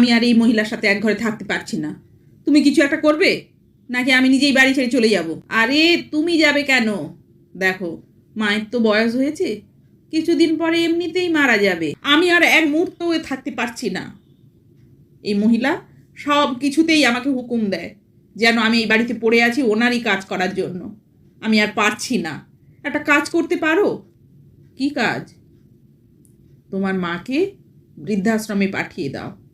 আমি আর এই মহিলার সাথে এক ঘরে থাকতে পারছি না। তুমি কিছু একটা করবে? নাকি আমি নিজেই বাড়ি ছেড়ে চলে যাব? আরে, তুমি যাবে কেন? দেখো, মায়ের তো বয়স হয়েছে। কিছুদিন পরে এমনিতেই মারা যাবে। আমি আর এক মুহূর্তও থাকতে পারছি না। এই মহিলা সব কিছুতেই আমাকে হুকুম দেয়, যেন আমি এই বাড়িতে পড়ে আছি ওনারই কাজ করার জন্য। আমি আর পারছি না। একটা কাজ করতে পারো? কি কাজ? তোমার মাকে বৃদ্ধাশ্রমে পাঠিয়ে দাও।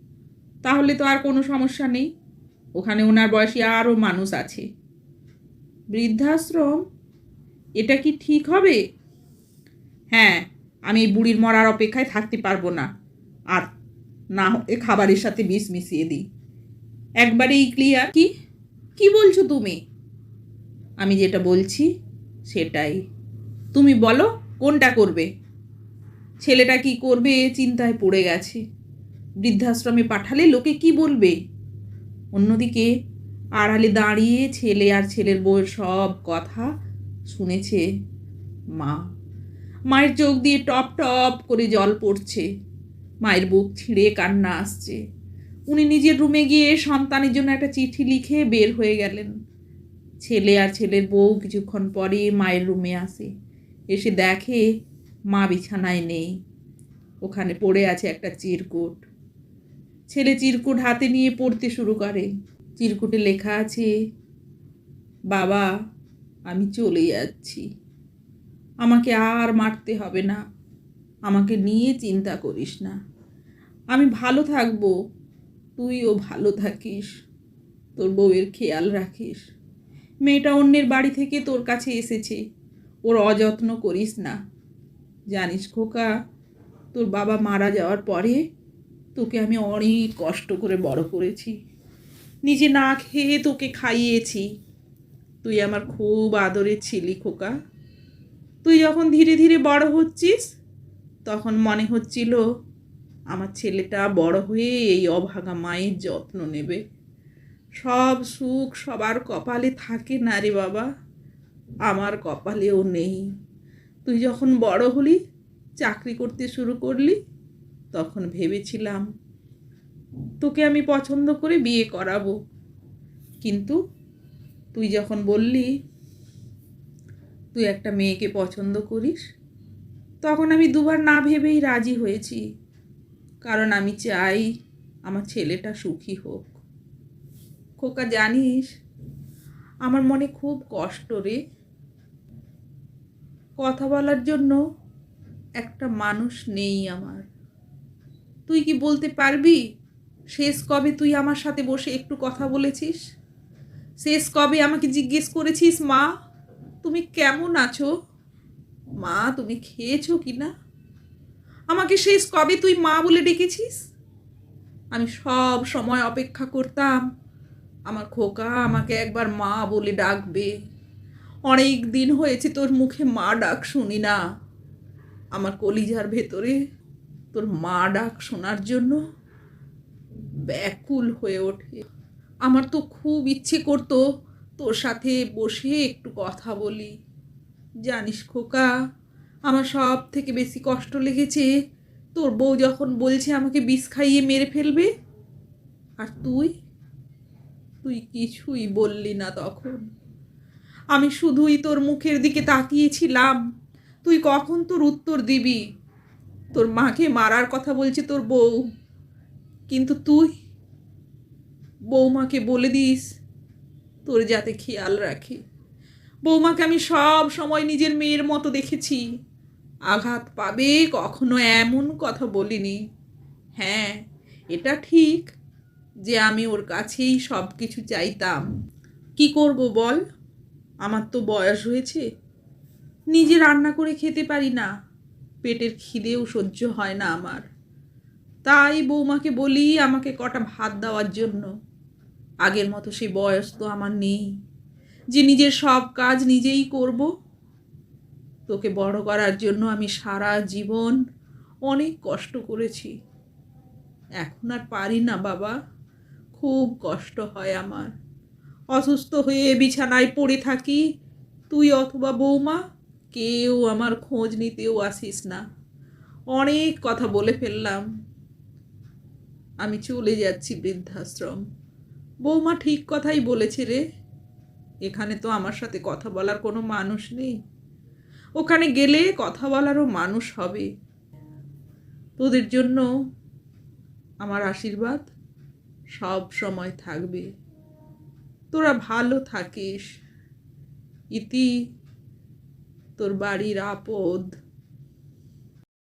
তাহলে তো আর কোনো সমস্যা নেই। ওখানে ওনার বয়সী আরও মানুষ আছে। বৃদ্ধাশ্রম? এটা কি ঠিক হবে? হ্যাঁ আমি এই বুড়ির মরার অপেক্ষায় থাকতে পারব না। আর না এ খাবারের সাথে বিষ মিশিয়ে দিই। একবারেই ক্লিয়ার কি? কি বলছো তুমি? আমি যেটা বলছি সেটাই। তুমি বলো, কোনটা করবে? ছেলেটা কি করবে? চিন্তায় পড়ে গেছে। বৃদ্ধাশ্রমে পাঠালে লোকে কি বলবে? অন্যদিকে আড়ালে দাঁড়িয়ে ছেলে আর ছেলের বউয়ের সব কথা শুনেছে মা। মায়ের চোখ দিয়ে টপ টপ করে জল পড়ছে। মায়ের বুক ছিঁড়ে কান্না আসছে। উনি নিজের রুমে গিয়ে সন্তানের জন্য একটা চিঠি লিখে বের হয়ে গেলেন। ছেলে আর ছেলের বউ কিছুক্ষণ পরে মায়ের রুমে আসে। এসে দেখে মা বিছানায় নেই। ওখানে পড়ে আছে একটা চিরকুট। ছেলে চিরকুট হাতে নিয়ে পড়তে শুরু করে। চিরকুটে লেখা আছে, বাবা, আমি চলে যাচ্ছি। আমাকে আর মারতে হবে না। আমাকে নিয়ে চিন্তা করিস না। আমি ভালো থাকব। তুইও ভালো থাকিস। তোর বউয়ের খেয়াল রাখিস। মেয়েটা অন্যের বাড়ি থেকে তোর কাছে এসেছে। ওর অযত্ন করিস না। জানিস খোকা, তোর বাবা মারা যাওয়ার পরে তোকে আমি অনেক কষ্ট করে বড় করেছি। নিজে না খেয়ে তোকে খাইয়েছি। তুই আমার খুব আদরের ছিলি খোকা। তুই যখন ধীরে ধীরে বড় হচ্ছিস, তখন মনে হচ্ছিল আমার ছেলেটা বড় হয়ে এই অভাগা মায়ের যত্ন নেবে। সব সুখ সবার কপালে থাকে না রে বাবা। আমার কপালেও নেই। তুই যখন বড় হলি, চাকরি করতে শুরু করলি তখন ভেবেছিলাম, তোকে আমি পছন্দ করে বিয়ে করাবো। কিন্তু তুই যখন বললি, তুই একটা মেয়েকে পছন্দ করিস, তখন আমি দুবার না ভেবেই রাজি হয়েছি। কারণ আমি চাই আমার ছেলেটা সুখী হোক। খোকা, জানিস, আমার মনে খুব কষ্ট রে। কথা বলার জন্য একটা মানুষ নেই আমার। তুই কি বলতে পারবি? শেষ কবে তুই আমার সাথে বসে একটু কথা বলেছিস? শেষ কবে আমাকে জিজ্ঞেস করেছিস, মা? তুমি কেমন আছো? মা, তুমি খেয়েছো কি না? আমাকে শেষ কবে তুই মা বলে ডেকেছিস? আমি সব সময় অপেক্ষা করতাম, আমার খোকা আমাকে একবার মা বলে ডাকবে। অনেক দিন হয়েছে তোর মুখে মা ডাক শুনি না। আমার কলিজার ভেতরে তোর মা ডাক শোনার জন্য ব্যাকুল হয়ে ওঠে। আমার তো খুব ইচ্ছে করতো তোর সাথে বসে একটু কথা বলি। জানিস খোকা, আমার সব থেকে বেশি কষ্ট লেগেছে তোর বউ যখন বলছে আমাকে বিষ খাইয়ে মেরে ফেলবে। আর তুই? তুই কিছুই বললি না তখন। আমি শুধুই তোর মুখের দিকে তাকিয়েছিলাম। তুই কখন তোর উত্তর দিবি? তোর মাকে মারার কথা বলছে তোর বউ। কিন্তু তুই বৌমাকে বলে দিস, তোর যাতে খেয়াল রাখে। বৌমাকে আমি সব সময় নিজের মেয়ের মতো দেখেছি। আঘাত পাবে কখনো এমন কথা বলিনি। হ্যাঁ এটা ঠিক যে আমি ওর কাছেই সব কিছু চাইতাম। কি করব বল? আমার তো বয়স হয়েছে। নিজে রান্না করে খেতে পারি না। পেটের খিদেও সহ্য হয় না আমার। তাই বৌমাকে বলি আমাকে কটা ভাত দেওয়ার জন্য। আগের মতো সেই বয়স তো আমার নেই। যে নিজের সব কাজ নিজেই করব। তোকে বড় করার জন্য আমি সারা জীবন অনেক কষ্ট করেছি। এখন আর পারি না বাবা। খুব কষ্ট হয় আমার। অসুস্থ হয়ে বিছানায় পড়ে থাকি। তুই অথবা বৌমা কেউ আমার খোঁজ নিতেও আসিস না। অনেক কথা বলে ফেললাম। আমি চলে যাচ্ছি বৃদ্ধাশ্রম। বৌমা ঠিক কথাই বলেছে রে। এখানে তো আমার সাথে কথা বলার কোনো মানুষ নেই। ওখানে গেলে কথা বলারও মানুষ হবে। তোদের জন্য আমার আশীর্বাদ সব সময় থাকবে। তোরা ভালো থাকিস। ইতি তোর বাড়ির আপদ।